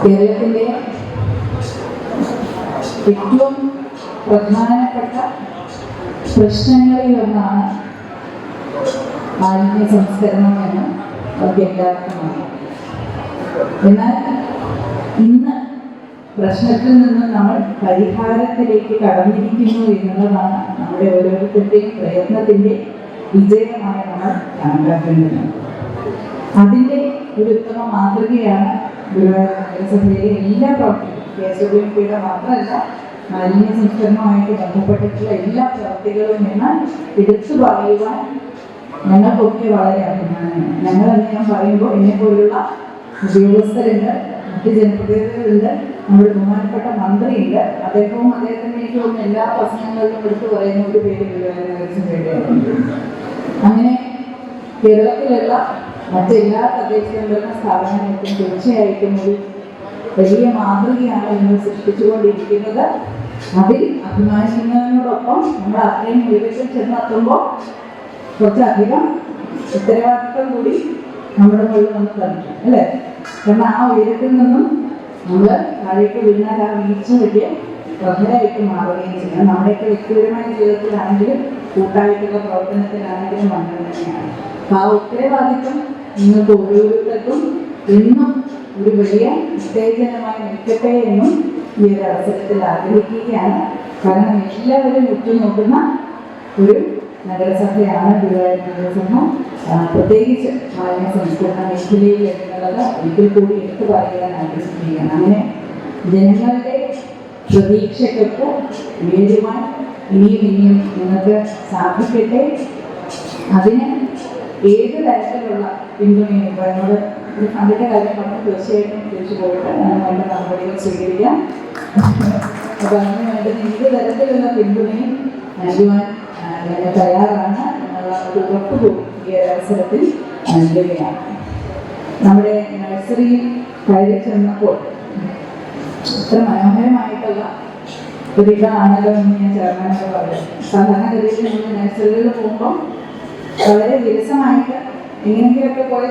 കേരളത്തിന്റെ ഏറ്റവും പ്രധാനപ്പെട്ട പ്രശ്നങ്ങളിൽ ഒന്നാണ് മാലിന്യ സംസ്കരണം എന്ന് നമുക്ക് എല്ലാവർക്കും എന്നാൽ ഇന്ന് പ്രശ്നത്തിൽ നിന്ന് നമ്മൾ പരിഹാരത്തിലേക്ക് കടന്നിരിക്കുന്നു എന്നുള്ളതാണ് നമ്മുടെ ഓരോരുത്തരുടെയും പ്രയത്നത്തിന്റെ വിജയമായി നമ്മൾ കണക്കാക്കേണ്ടത്. അതിന്റെ ഒരു ഉത്തമ മാതൃകയാണ് ഗുരുവായൂർ എല്ലാ പ്രവർത്തികളും കെ എസ് ഡബ്ല്യു പിയുടെ മാത്രമല്ല മാലിന്യ സംസ്കരണവുമായിട്ട് ബന്ധപ്പെട്ടിട്ടുള്ള എല്ലാ പ്രവർത്തികളും എന്ന് എടുത്തു പറയുവാൻ ഞങ്ങൾക്കൊക്കെ വളരെ അഭിമാനമാണ്. ഞങ്ങൾ ഞാൻ പറയുമ്പോൾ എന്നെ പോലുള്ള ഉദ്യോഗസ്ഥരുണ്ട് മറ്റ് ജനപ്രതിനിധികളുണ്ട് നമ്മുടെ ബഹുമാനപ്പെട്ട മന്ത്രിയുണ്ട്. അദ്ദേഹവും അദ്ദേഹത്തിന് എനിക്ക് തോന്നുന്നു എല്ലാ പ്രശ്നങ്ങളിലും എടുത്തു പറയുന്ന ഒരു പേര് അങ്ങനെ കേരളത്തിലുള്ള മറ്റെല്ലാ പ്രദേശങ്ങളിലും സ്ഥാപനങ്ങൾക്കും തീർച്ചയായിട്ടും ഒരു വലിയ മാതൃകയാണ് നിങ്ങൾ സൃഷ്ടിച്ചുകൊണ്ടിരിക്കുന്നത്. അതിൽ അഭിമാനിക്കുന്നതിനോടൊപ്പം നമ്മൾ അത്രയും ഉയരത്തിൽ ചെന്നെത്തുമ്പോൾ കുറച്ചധികം ഉത്തരവാദിത്വം കൂടി നമ്മുടെ മുകളിൽ വന്ന് തന്നിട്ടുണ്ട് അല്ലേ? കാരണം ആ ഉയരത്തിൽ നിന്നും നമ്മൾ താഴേക്ക് വീണാൽ ആ വീഴ്ച വലിയ പ്രഭരായിട്ട് മാറുകയും ചെയ്യണം നമ്മുടെയൊക്കെ വ്യക്തിപരമായ ജീവിതത്തിലാണെങ്കിലും കൂട്ടായിട്ടുള്ള പ്രവർത്തനത്തിലാണെങ്കിലും അങ്ങനെ തന്നെയാണ്. ആ ഉത്തരവാദിത്വം നിങ്ങൾക്ക് ഓരോരുത്തർക്കും എന്നും ഒരു വലിയ ഉത്തേജനമായി നിൽക്കട്ടെ എന്നും ഈ ഒരു അവസരത്തിൽ ആഗ്രഹിക്കുകയാണ്. കാരണം എല്ലാവരും ഉറ്റുനോക്കുന്ന ഒരു നഗരസഭയാണ് ഗുരുവായൂർ നഗരസഭ. പ്രത്യേകിച്ച് മാലിന്യ സംസ്കരണ മേഖലയിൽ എന്നുള്ളത് ഒരിക്കൽ കൂടി എടുത്തു പറയാൻ ആഗ്രഹിക്കുകയാണ്. അങ്ങനെ ജനങ്ങളുടെ പ്രതീക്ഷയ്ക്കൊപ്പം ഉയരുവാൻ ഇനിയും ഇനിയും നിങ്ങൾക്ക് സാധിക്കട്ടെ. അതിന് ഏത് തരത്തിലുള്ള പിന്തുണയും ഇപ്പോൾ എന്നോട് ഒരു ഫണ്ടിന്റെ കാര്യം പറഞ്ഞ് തീർച്ചയായിട്ടും തിരിച്ചു പോയിട്ട് ഞാൻ വേണ്ട നടപടികൾ സ്വീകരിക്കാം. അപ്പോൾ അതിന് വേണ്ടുന്ന ഏത് തരത്തിലുള്ള പിന്തുണയും നൽകുവാൻ ഞങ്ങൾ തയ്യാറാണ്. എന്നുള്ള ഒരു ഉറപ്പ് കൂടി ഈ അവസരത്തിൽ നൽകുകയാണ്. നമ്മുടെ നഴ്സറിയിൽ കയറി ചെന്നപ്പോൾ ഇത്ര മനോഹരമായിട്ടുള്ള ചെയർമാനോട് പറഞ്ഞു സാധാരണഗതിയിൽ നമ്മൾ വളരെ വിരസമായിട്ട് എങ്ങനെയെങ്കിലുമൊക്കെ പോയി